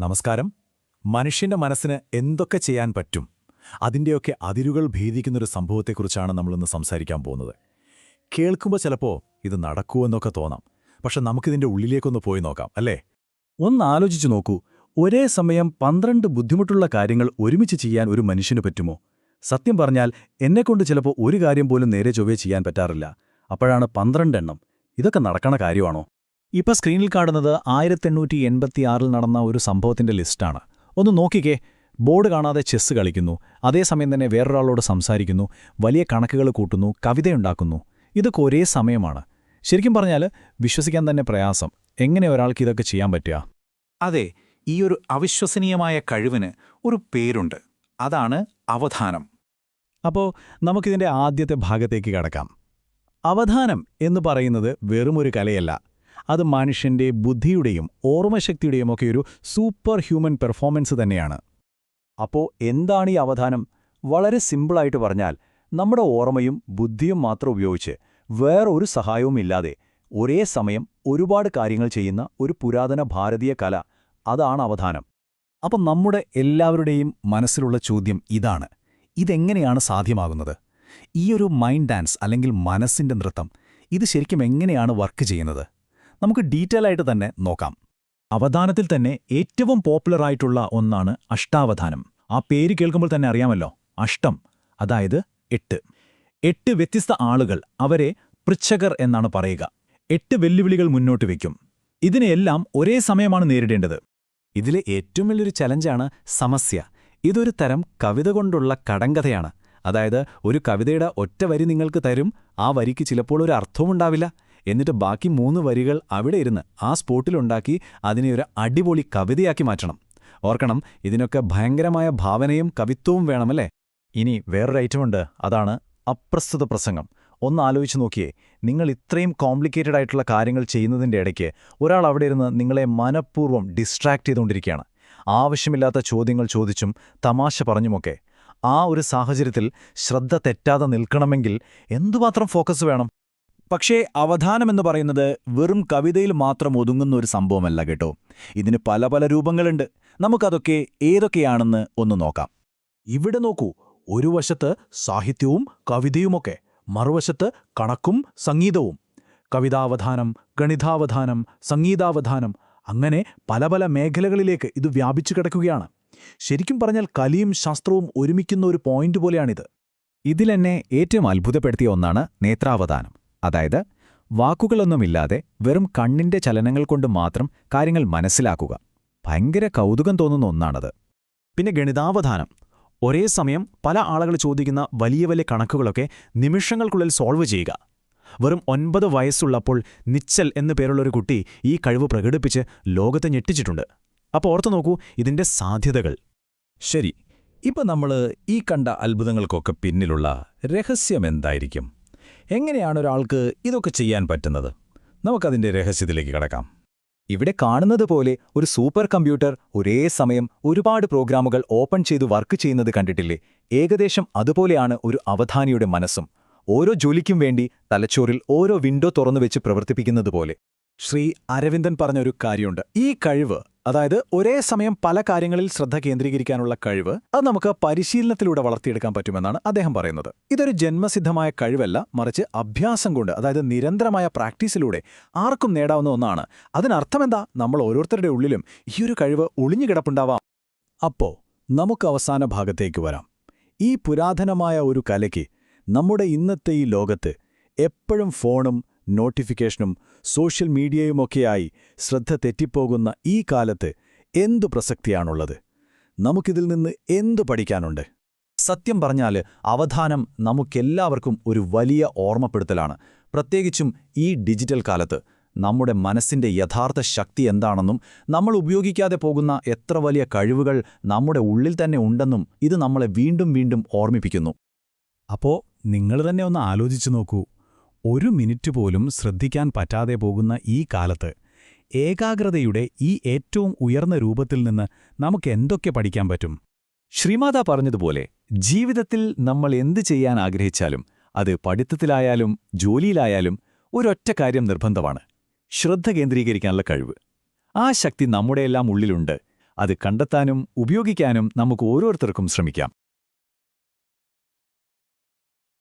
നമസ്കാരം. മനുഷ്യന്റെ മനസ്സിന് എന്തൊക്കെ ചെയ്യാൻ പറ്റും? അതിന്റെയൊക്കെ അതിരുകൾ ഭേദിക്കുന്നൊരു സംഭവത്തെക്കുറിച്ചാണ് നമ്മളിന്ന് സംസാരിക്കാൻ പോകുന്നത്. കേൾക്കുമ്പോൾ ചിലപ്പോൾ ഇത് നടക്കുമെന്നൊക്കെ തോന്നാം. പക്ഷെ നമുക്കിതിന്റെ ഉള്ളിലേക്കൊന്ന് പോയി നോക്കാം അല്ലേ? ഒന്ന് ആലോചിച്ചു നോക്കൂ. ഒരേ സമയം പന്ത്രണ്ട് ബുദ്ധിമുട്ടുള്ള കാര്യങ്ങൾ ഒരുമിച്ച് ചെയ്യാൻ ഒരു മനുഷ്യന് പറ്റുമോ? സത്യം പറഞ്ഞാൽ എന്നെക്കൊണ്ട് ചിലപ്പോൾ ഒരു കാര്യം പോലും നേരെ ചൊവ്വേ ചെയ്യാൻ പറ്റാറില്ല. അപ്പോഴാണ് പന്ത്രണ്ടെണ്ണം. ഇതൊക്കെ നടക്കണ കാര്യമാണോ? ഇപ്പൊ സ്ക്രീനിൽ കാണുന്നത് ആയിരത്തെണ്ണൂറ്റി എൺപത്തിയാറിൽ നടന്ന ഒരു സംഭവത്തിന്റെ ലിസ്റ്റാണ്. ഒന്ന് നോക്കിക്കേ ബോർഡ് കാണാതെ ചെസ്സ് കളിക്കുന്നു അതേസമയം തന്നെ വേറൊരാളോട് സംസാരിക്കുന്നു വലിയ കണക്കുകൾ കൂട്ടുന്നു കവിതയുണ്ടാക്കുന്നു. ഇതൊക്കെ ഒരേ സമയമാണ്. ശരിക്കും പറഞ്ഞാൽ വിശ്വസിക്കാൻ തന്നെ പ്രയാസം. എങ്ങനെ ഒരാൾക്ക് ഇതൊക്കെ ചെയ്യാൻ പറ്റുക? അതെ ഈ ഒരു അവിശ്വസനീയമായ കഴിവിന് ഒരു പേരുണ്ട്. അതാണ് അവധാനം. അപ്പോൾ നമുക്കിതിന്റെ ആദ്യത്തെ ഭാഗത്തേക്ക് കടക്കാം. അവധാനം എന്ന് പറയുന്നത് വെറുമൊരു കലയല്ല. അത് മനുഷ്യന്റെ ബുദ്ധിയുടെയും ഓർമ്മശക്തിയുടെയും ഒക്കെ ഒരു സൂപ്പർ ഹ്യൂമൻ പെർഫോമൻസ് തന്നെയാണ്. അപ്പോ എന്താണ് ഈ അവധാനം? വളരെ സിമ്പിളായിട്ട് പറഞ്ഞാൽ നമ്മുടെ ഓർമ്മയും ബുദ്ധിയും മാത്രം ഉപയോഗിച്ച് വേറൊരു സഹായവും ഇല്ലാതെ ഒരേ സമയം ഒരുപാട് കാര്യങ്ങൾ ചെയ്യുന്ന ഒരു പുരാതന ഭാരതീയ കല അതാണ് അവധാനം. അപ്പം നമ്മുടെ എല്ലാവരുടെയും മനസ്സിലുള്ള ചോദ്യം ഇതാണ്. ഇതെങ്ങനെയാണ് സാധ്യമാകുന്നത്? ഈയൊരു മൈൻഡ് ഡാൻസ് അല്ലെങ്കിൽ മനസ്സിന്റെ നൃത്തം ഇത് ശരിക്കും എങ്ങനെയാണ് വർക്ക് ചെയ്യുന്നത്? നമുക്ക് ഡീറ്റെയിൽ ആയിട്ട് തന്നെ നോക്കാം. അവധാനത്തിൽ തന്നെ ഏറ്റവും പോപ്പുലർ ആയിട്ടുള്ള ഒന്നാണ് അഷ്ടാവധാനം. ആ പേര് കേൾക്കുമ്പോൾ തന്നെ അറിയാമല്ലോ. അഷ്ടം അതായത് എട്ട്. എട്ട് വ്യത്യസ്ത ആളുകൾ അവരെ പൃച്ഛകർ എന്നാണ് പറയുക. എട്ട് വെല്ലുവിളികൾ മുന്നോട്ട് വയ്ക്കും. ഇതിനെയെല്ലാം ഒരേ സമയമാണ് നേരിടേണ്ടത്. ഇതിലെ ഏറ്റവും വലിയൊരു ചലഞ്ചാണ് സമസ്യ. ഇതൊരു തരം കവിത കൊണ്ടുള്ള കടങ്കഥയാണ്. അതായത് ഒരു കവിതയുടെ ഒറ്റ വരി നിങ്ങൾക്ക് തരും ആ വരിക്ക് ചിലപ്പോൾ ഒരു അർത്ഥവുമുണ്ടാവില്ല എന്നിട്ട് ബാക്കി മൂന്ന് വരികൾ അവിടെ ഇരുന്ന് ആ സ്പോട്ടിലുണ്ടാക്കി അതിനെ ഒരു അടിപൊളി കവിതയാക്കി മാറ്റണം. ഓർക്കണം ഇതിനൊക്കെ ഭയങ്കരമായ ഭാവനയും കവിത്വവും വേണമല്ലേ? ഇനി വേറൊരു ഐറ്റമുണ്ട് അതാണ് അപ്രസ്തുത പ്രസംഗം. ഒന്ന് ആലോചിച്ച് നോക്കിയേ നിങ്ങൾ ഇത്രയും കോംപ്ലിക്കേറ്റഡ് ആയിട്ടുള്ള കാര്യങ്ങൾ ചെയ്യുന്നതിന്റെ ഇടയ്ക്ക് ഒരാൾ അവിടെ ഇരുന്ന് നിങ്ങളെ മനഃപൂർവം ഡിസ്ട്രാക്ട് ചെയ്തുകൊണ്ടിരിക്കുകയാണ്. ആവശ്യമില്ലാത്ത ചോദ്യങ്ങൾ ചോദിച്ചും തമാശ പറഞ്ഞുമൊക്കെ. ആ ഒരു സാഹചര്യത്തിൽ ശ്രദ്ധ തെറ്റാതെ നിൽക്കണമെങ്കിൽ എന്തുമാത്രം ഫോക്കസ് വേണം? പക്ഷേ അവധാനമെന്ന് പറയുന്നത് വെറും കവിതയിൽ മാത്രം ഒതുങ്ങുന്ന ഒരു സംഭവമല്ല കേട്ടോ. ഇതിന് പല പല രൂപങ്ങളുണ്ട്. നമുക്കതൊക്കെ ഏതൊക്കെയാണെന്ന് ഒന്ന് നോക്കാം. ഇവിടെ നോക്കൂ. ഒരു വശത്ത് സാഹിത്യവും കവിതയുമൊക്കെ മറുവശത്ത് കണക്കും സംഗീതവും. കവിതാവധാനം ഗണിതാവധാനം സംഗീതാവധാനം അങ്ങനെ പല പല മേഖലകളിലേക്ക് ഇത് വ്യാപിച്ചു കിടക്കുകയാണ്. ശരിക്കും പറഞ്ഞാൽ കലിയും ശാസ്ത്രവും ഒരുമിക്കുന്ന ഒരു പോയിന്റ് പോലെയാണിത്. ഇതിലെന്നെ ഏറ്റവും അത്ഭുതപ്പെടുത്തിയ ഒന്നാണ് നേത്രാവധാനം. അതായത് വാക്കുകളൊന്നുമില്ലാതെ വെറും കണ്ണിന്റെ ചലനങ്ങൾ കൊണ്ട് മാത്രം കാര്യങ്ങൾ മനസ്സിലാക്കുക. ഭയങ്കര കൗതുകം തോന്നുന്ന ഒന്നാണത്. പിന്നെ ഗണിതാവധാനം. ഒരേ സമയം പല ആളുകൾ ചോദിക്കുന്ന വലിയ വലിയ കണക്കുകളൊക്കെ നിമിഷങ്ങൾക്കുള്ളിൽ സോൾവ് ചെയ്യുക. വെറും ഒൻപത് വയസ്സുള്ളപ്പോൾ നിച്ചൽ എന്നു പേരുള്ളൊരു കുട്ടി ഈ കഴിവ് പ്രകടിപ്പിച്ച് ലോകത്തെ ഞെട്ടിച്ചിട്ടുണ്ട്. അപ്പോൾ ഓർത്തു നോക്കൂ ഇതിന്റെ സാധ്യതകൾ. ശരി ഇപ്പം നമ്മൾ ഈ കണ്ട അത്ഭുതങ്ങൾക്കൊക്കെ പിന്നിലുള്ള രഹസ്യം എന്തായിരിക്കും? എങ്ങനെയാണ് ഒരാൾക്ക് ഇതൊക്കെ ചെയ്യാൻ പറ്റുന്നത്? നമുക്കതിന്റെ രഹസ്യത്തിലേക്ക് കടക്കാം. ഇവിടെ കാണുന്നത് പോലെ ഒരു സൂപ്പർ കമ്പ്യൂട്ടർ ഒരേ സമയം ഒരുപാട് പ്രോഗ്രാമുകൾ ഓപ്പൺ ചെയ്ത് വർക്ക് ചെയ്യുന്നത് കണ്ടിട്ടില്ലേ? ഏകദേശം അതുപോലെയാണ് ഒരു അവധാനിയുടെ മനസ്സും. ഓരോ ജോലിക്കും വേണ്ടി തലച്ചോറിൽ ഓരോ വിൻഡോ തുറന്നു വെച്ച് പ്രവർത്തിപ്പിക്കുന്നത് ശ്രീ അരവിന്ദൻ പറഞ്ഞൊരു കാര്യമുണ്ട്. ഈ കഴിവ് അതായത് ഒരേ സമയം പല കാര്യങ്ങളിൽ ശ്രദ്ധ കേന്ദ്രീകരിക്കാനുള്ള കഴിവ് അത് നമുക്ക് പരിശീലനത്തിലൂടെ വളർത്തിയെടുക്കാൻ പറ്റുമെന്നാണ് അദ്ദേഹം പറയുന്നത്. ഇതൊരു ജന്മസിദ്ധമായ കഴിവല്ല മറിച്ച് അഭ്യാസം കൊണ്ട് അതായത് നിരന്തരമായ പ്രാക്ടീസിലൂടെ ആർക്കും നേടാവുന്ന ഒന്നാണ്. അതിനർത്ഥമെന്താ? നമ്മൾ ഓരോരുത്തരുടെ ഉള്ളിലും ഈയൊരു കഴിവ് ഒളിഞ്ഞുകിടപ്പുണ്ടാവാം അപ്പോ നമുക്ക് അവസാന ഭാഗത്തേക്ക് വരാം. ഈ പുരാതനമായ ഒരു കലയ്ക്ക് നമ്മുടെ ഇന്നത്തെ ഈ ലോകത്ത് എപ്പോഴും ഫോണും നോട്ടിഫിക്കേഷനും സോഷ്യൽ മീഡിയയുമൊക്കെയായി ശ്രദ്ധ തെറ്റിപ്പോകുന്ന ഈ കാലത്ത് എന്തു പ്രസക്തിയാണുള്ളത്? നമുക്കിതിൽ നിന്ന് എന്തു പഠിക്കാനുണ്ട്? സത്യം പറഞ്ഞാൽ അവധാനം നമുക്കെല്ലാവർക്കും ഒരു വലിയ ഓർമ്മപ്പെടുത്തലാണ്. പ്രത്യേകിച്ചും ഈ ഡിജിറ്റൽ കാലത്ത്. നമ്മുടെ മനസ്സിന്റെ യഥാർത്ഥ ശക്തി എന്താണെന്നും നമ്മൾ ഉപയോഗിക്കാതെ പോകുന്ന എത്ര വലിയ കഴിവുകൾ നമ്മുടെ ഉള്ളിൽ തന്നെ ഉണ്ടെന്നും ഇത് നമ്മളെ വീണ്ടും വീണ്ടും ഓർമ്മിപ്പിക്കുന്നു. അപ്പോ നിങ്ങൾ തന്നെ ഒന്ന് ആലോചിച്ചു നോക്കൂ. ഒരു മിനിറ്റ് പോലും ശ്രദ്ധിക്കാൻ പറ്റാതെ പോകുന്ന ഈ കാലത്ത് ഏകാഗ്രതയുടെ ഈ ഏറ്റവും ഉയർന്ന രൂപത്തിൽ നിന്ന് നമുക്ക് എന്തൊക്കെ പഠിക്കാൻ പറ്റും? ശ്രീമാത പറഞ്ഞതുപോലെ ജീവിതത്തിൽ നമ്മൾ എന്ത് ചെയ്യാൻ ആഗ്രഹിച്ചാലും അത് പഠിത്തത്തിലായാലും ജോലിയിലായാലും ഒരൊറ്റ കാര്യം നിർബന്ധമാണ് ശ്രദ്ധ കേന്ദ്രീകരിക്കാനുള്ള കഴിവ്. ആ ശക്തി നമ്മുടെയെല്ലാം ഉള്ളിലുണ്ട് അത് കണ്ടെത്താനും ഉപയോഗിക്കാനും നമുക്ക് ഓരോരുത്തർക്കും ശ്രമിക്കാം.